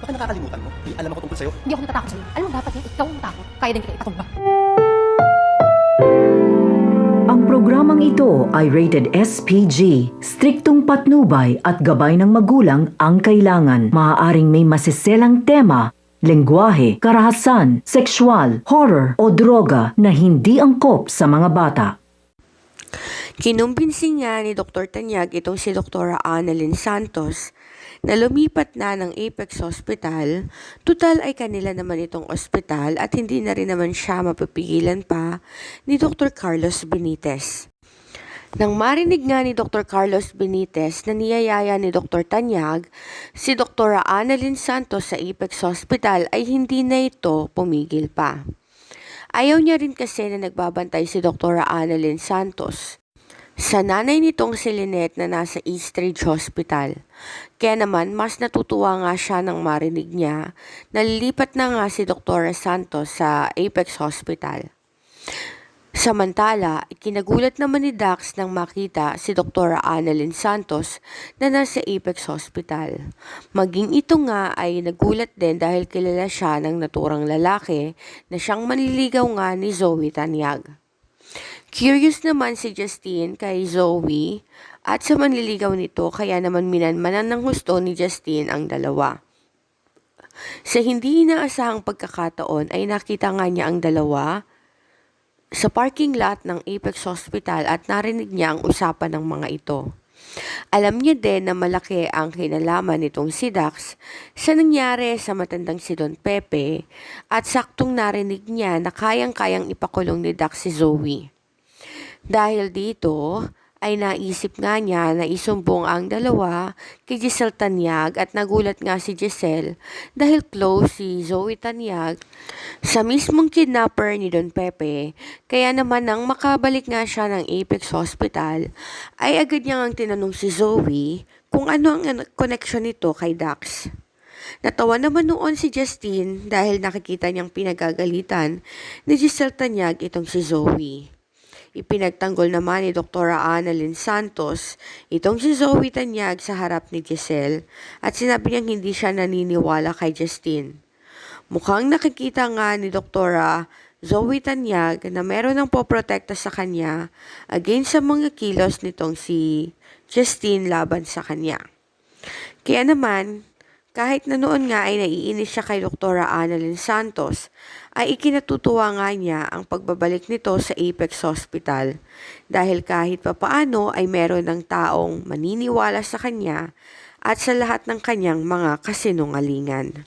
Baka nakakalimutan mo. May alam ako tungkol sa'yo. Hindi ako natatakot sa'yo. Alam mo dapat yan, ikaw ang takot. Kaya din kita itatumba. Ang programang ito ay rated SPG. Striktong patnubay at gabay ng magulang ang kailangan. Maaaring may masiselang tema, lengguwahe, karahasan, sexual, horror o droga na hindi angkop sa mga bata. Kinumbinsin nga ni Dr. Tanyag itong si Dr. Annalyn Santos na lumipat na ng Apex Hospital, tutal ay kanila naman itong ospital at hindi na rin naman siya mapipigilan pa ni Dr. Carlos Benitez. Nang marinig nga ni Dr. Carlos Benitez na niyayaya ni Dr. Tanyag, si Dr. Annalyn Santos sa Apex Hospital ay hindi na ito pumigil pa. Ayaw niya rin kasi na nagbabantay si Dr. Annalyn Santos sa nanay nitong si Lynette na nasa Eastridge Hospital. Kaya naman, mas natutuwa nga siya nang marinig niya na lilipat na nga si Dr. Santos sa Apex Hospital. Samantala, kinagulat naman ni Dax nang makita si Dr. Annalyn Santos na nasa Apex Hospital. Maging ito nga ay nagulat din dahil kilala siya ng naturang lalaki na siyang manliligaw nga ni Zoe Tanyag. Curious naman si Justine kay Zoe at sa manliligaw nito kaya naman minanmanan ng gusto ni Justine ang dalawa. Sa hindi inaasahang pagkakataon ay nakita nga niya ang dalawa sa parking lot ng Apex Hospital at narinig niya ang usapan ng mga ito. Alam niya din na malaki ang kinalaman nitong si Dax sa nangyari sa matandang si Don Pepe at saktong narinig niya na kayang-kayang ipakulong ni Dax si Zoe. Dahil dito, ay naisip nga niya na isumbong ang dalawa kay Giselle Tanyag at nagulat nga si Giselle dahil close si Zoe Tanyag sa mismong kidnapper ni Don Pepe. Kaya naman nang makabalik nga siya ng Apex Hospital, ay agad niya ang tinanong si Zoe kung ano ang connection nito kay Dax. Natawa naman noon si Justine dahil nakikita niyang pinagagalitan ni Giselle Tanyag itong si Zoe. Ipinagtanggol naman ni Dr. Annalyn Santos itong si Zoe Tanyag sa harap ni Giselle at sinabi niyang hindi siya naniniwala kay Justine. Mukhang nakikita nga ni Dr. Zoe Tanyag na meron ng poprotekta sa kanya against sa mga kilos nitong si Justine laban sa kanya. Kaya naman, kahit na noon nga ay naiinis siya kay Dr. Annalyn Santos, ay ikinatutuwa nga niya ang pagbabalik nito sa Apex Hospital dahil kahit papaano ay meron ng taong maniniwala sa kanya at sa lahat ng kanyang mga kasinungalingan.